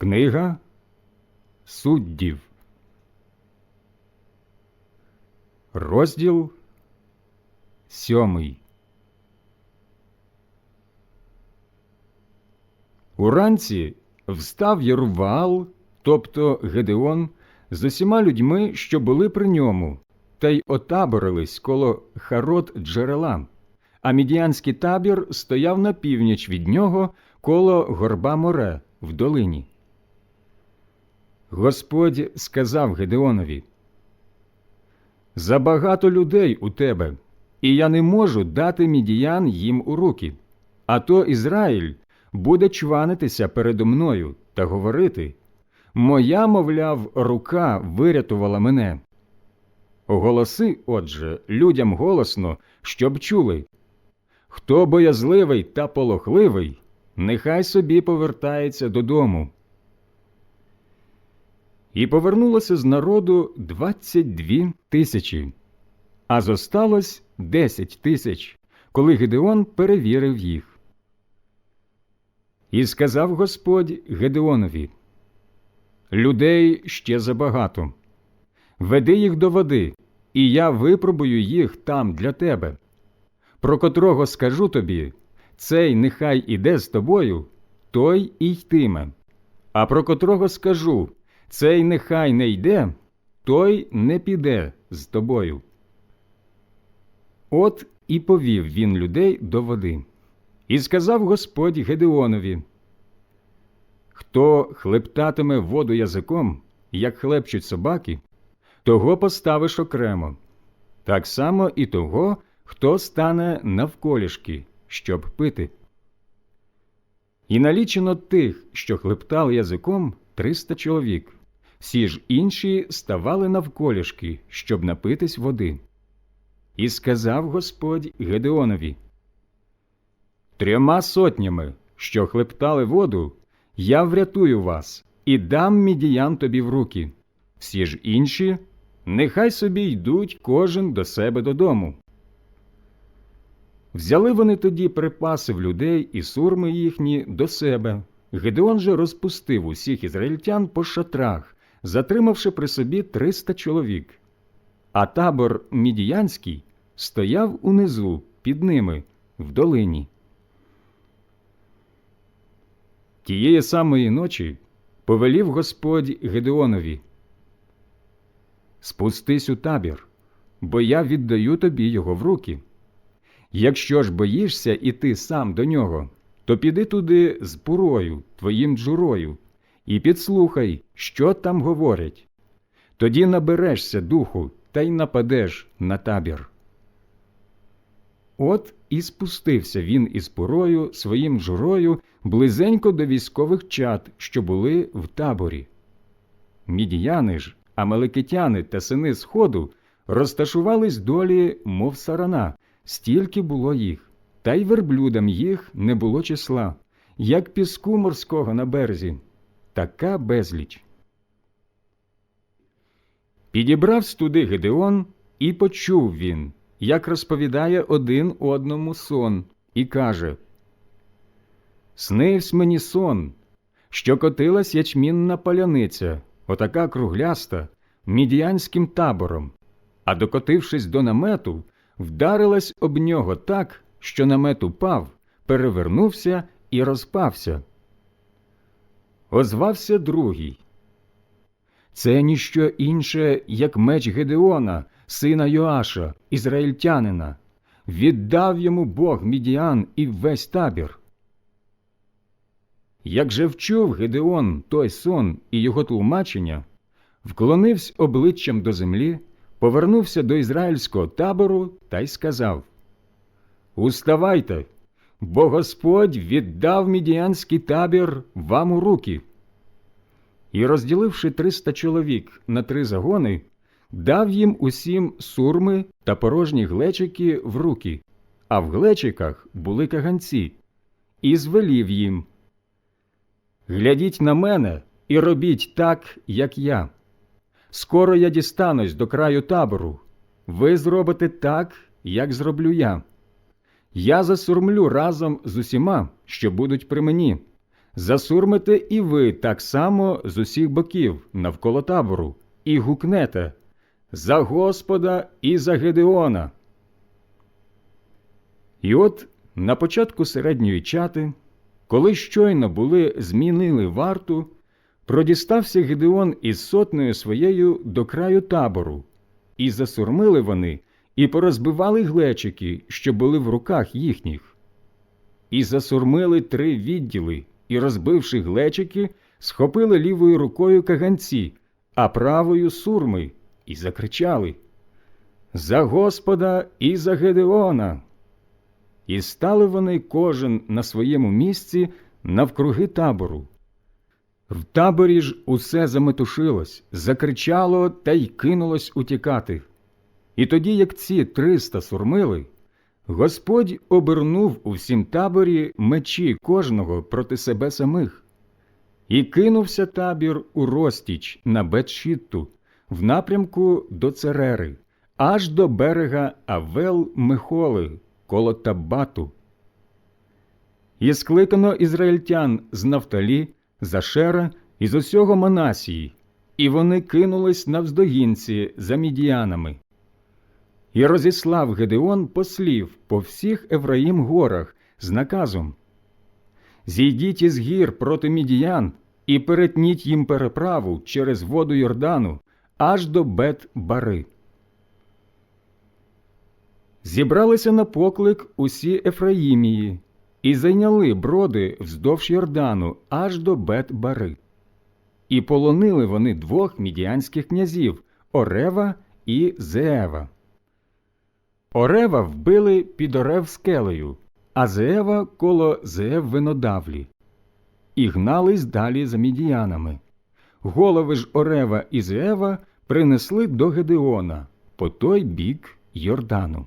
Книга суддів. Розділ сьомий. Уранці встав Єрувал, тобто Гедеон, з усіма людьми, що були при ньому, та й отаборились коло Харот джерела, а мідіанський табір стояв на північ від нього коло горба море в долині. Господь сказав Гедеонові, Забагато людей у тебе, і я не можу дати мідіян їм у руки. А то Ізраїль буде чванитися передо мною та говорити Моя, мовляв, рука вирятувала мене. Оголоси, отже, людям голосно, щоб чули хто боязливий та полохливий, нехай собі повертається додому. І повернулося з народу двадцять дві тисячі, а зосталось десять тисяч, коли Гедеон перевірив їх. І сказав Господь Гедеонові Людей ще забагато. Веди їх до води, і я випробую їх там для тебе. Про котрого скажу тобі, цей нехай іде з тобою, той і йтиме. А про котрого скажу, цей нехай не йде, той не піде з тобою. От і повів він людей до води. І сказав Господь Гедеонові Хто хлептатиме воду язиком, як хлебчуть собаки, того поставиш окремо, так само і того, хто стане навколішки, щоб пити. І налічено тих, що хлептали язиком, триста чоловік. Всі ж інші ставали навколішки, щоб напитись води. І сказав Господь Гедеонові Трьома сотнями, що хлептали воду, я врятую вас і дам мідіян тобі в руки. Всі ж інші, нехай собі йдуть кожен до себе додому. Взяли вони тоді припаси в людей і сурми їхні до себе. Гедеон же розпустив усіх ізраїльтян по шатрах, затримавши при собі триста чоловік. А табор мідіянський стояв унизу під ними, в долині. Тієї самої ночі повелів Господь Гедеонові Спустись у табір, бо я віддаю тобі його в руки. Якщо ж боїшся іти сам до нього, то піди туди з пурою, твоїм джурою, і підслухай, що там говорять. Тоді наберешся духу та й нападеш на табір. От і спустився він із пурою своїм джурою близенько до військових чад, що були в таборі. Мідіяни ж, амелекитяни та сини Сходу розташувались долі, мов сарана, стільки було їх, та й верблюдам їх не було числа, як піску морського на березі, така безліч. Підібравсь туди Гедеон, і почув він, як розповідає один одному сон, і каже Снивсь мені сон, що котилась ячмінна паляниця, отака кругляста, мідіянським табором, а докотившись до намету, вдарилась об нього так, що намет упав, перевернувся і розпався. Озвався другий. Це ніщо інше, як меч Гедеона, сина Йоаша, ізраїльтянина. Віддав йому Бог мідіан і весь табір. Як же вчув Гедеон той сон і його тлумачення, вклонився обличчям до землі, повернувся до ізраїльського табору та й сказав Уставайте, бо Господь віддав мідіанський табір вам у руки. І, розділивши триста чоловік на три загони, дав їм усім сурми та порожні глечики в руки, а в глечиках були каганці, і звелів їм Глядіть на мене і робіть так, як я. Скоро я дістанусь до краю табору. Ви зробите так, як зроблю я. Я засурмлю разом з усіма, що будуть при мені, засурмите і ви так само з усіх боків навколо табору, і гукнете за Господа і за Гедеона. І от на початку середньої чати, коли щойно були змінили варту, продістався Гедеон із сотнею своєю до краю табору, і засурмили вони, і порозбивали глечики, що були в руках їхніх. І засурмили три відділи, і, розбивши глечики, схопили лівою рукою каганці, а правою сурми, і закричали За Господа і за Гедеона. І стали вони кожен на своєму місці навкруги табору. В таборі ж усе заметушилось, закричало та й кинулось утікати. І тоді, як ці триста сурмили, Господь обернув у всім таборі мечі кожного проти себе самих, і кинувся табір у розтіч на Бетшітту в напрямку до Церери, аж до берега Авел Мехоли коло Табату. І скликано ізраїльтян з Нафталі, з Ашера і з усього Манасії, і вони кинулись навздогінці за мідіянами. І розіслав Гедеон послів по всіх Ефраїм горах з наказом Зійдіть із гір проти мідіян і перетніть їм переправу через воду Йордану аж до Бет-Бари. Зібралися на поклик усі Ефраїмії і зайняли броди вздовж Йордану аж до Бет-Бари. І полонили вони двох мідіанських князів Орева і Зеева. Орева вбили під Орев скелею, а Зеева коло Зеев винодавлі. І гнались далі за мідіянами. Голови ж Орева і Зеева принесли до Гедеона по той бік Йордану.